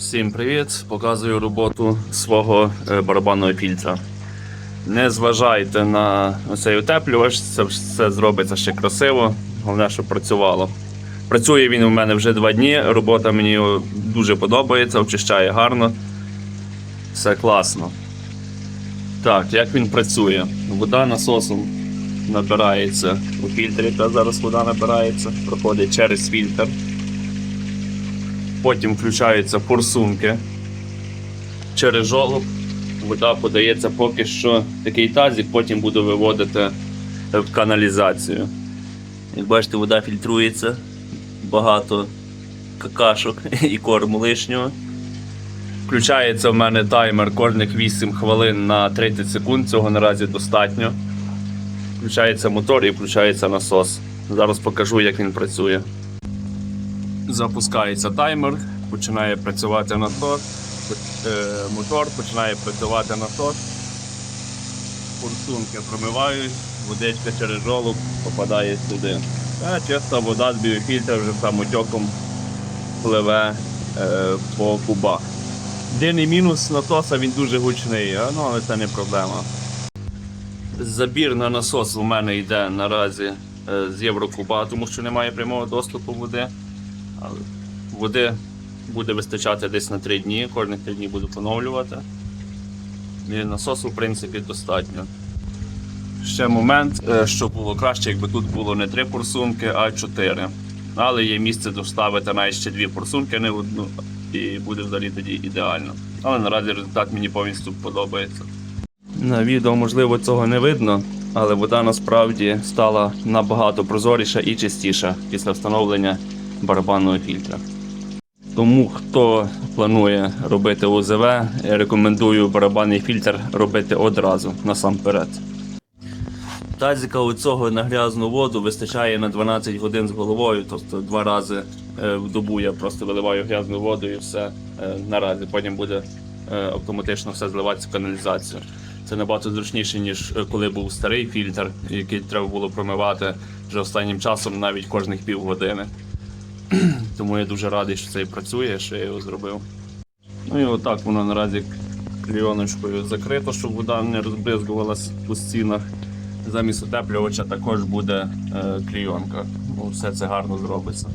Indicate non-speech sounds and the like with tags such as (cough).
Всім привіт! Показую роботу свого е, барабанного фільтра. Не зважайте на цей утеплювач, це все зробиться ще красиво. Головне, щоб працювало. Працює він у мене вже два дні. Робота мені дуже подобається, очищає гарно. Все класно. Так, як він працює? Вода насосом набирається у фільтрі, яка зараз вода набирається, проходить через фільтр. Потім включаються форсунки через жолоб. Вода подається поки що такий тазик, потім буду виводити в каналізацію. Як бачите, вода фільтрується, багато какашок і корму лишнього. Включається в мене таймер кожних 8 хвилин на 30 секунд, цього наразі достатньо. Включається мотор і включається насос. Зараз покажу, як він працює. Запускається таймер, починає працювати мотор, е, мотор починає працювати насос. Форсунки промивають, водичка через жолоб попадає туди. А чиста вода з біофільтра вже самотьоком пливе е, по кубах. Єдиний мінус насоса він дуже гучний, ну, але це не проблема. Забір на насос у мене йде наразі е, з Єврокуба, тому що немає прямого доступу води. Води буде вистачати десь на 3 дні, кожних 3 дні буду поновлювати. І насосу, в принципі, достатньо. Ще момент, е, що було краще, якби тут було не 3 форсунки, а 4. Але є місце доставити навіть ще дві форсунки, не одну, і буде взагалі тоді ідеально. Але наразі результат мені повністю подобається. На відео, можливо, цього не видно, але вода насправді стала набагато прозоріша і чистіша після встановлення барабанного фільтра. Тому хто планує робити УЗВ, я рекомендую барабанний фільтр робити одразу насамперед. Тазика у цього на грязну воду вистачає на 12 годин з головою, тобто два рази е, в добу я просто виливаю грязну воду і все е, наразі. Потім буде е, автоматично все зливатися в каналізацію. Це набагато зручніше, ніж коли був старий фільтр, який треба було промивати вже останнім часом навіть кожних півгодини. (clears throat) Тому я дуже радий, що це і працює, що я його зробив. Ну і отак воно наразі клійоночкою закрито, щоб вода не розбризгувалась по стінах. Замість утеплювача також буде е, клійонка. Ну, все це гарно зробиться.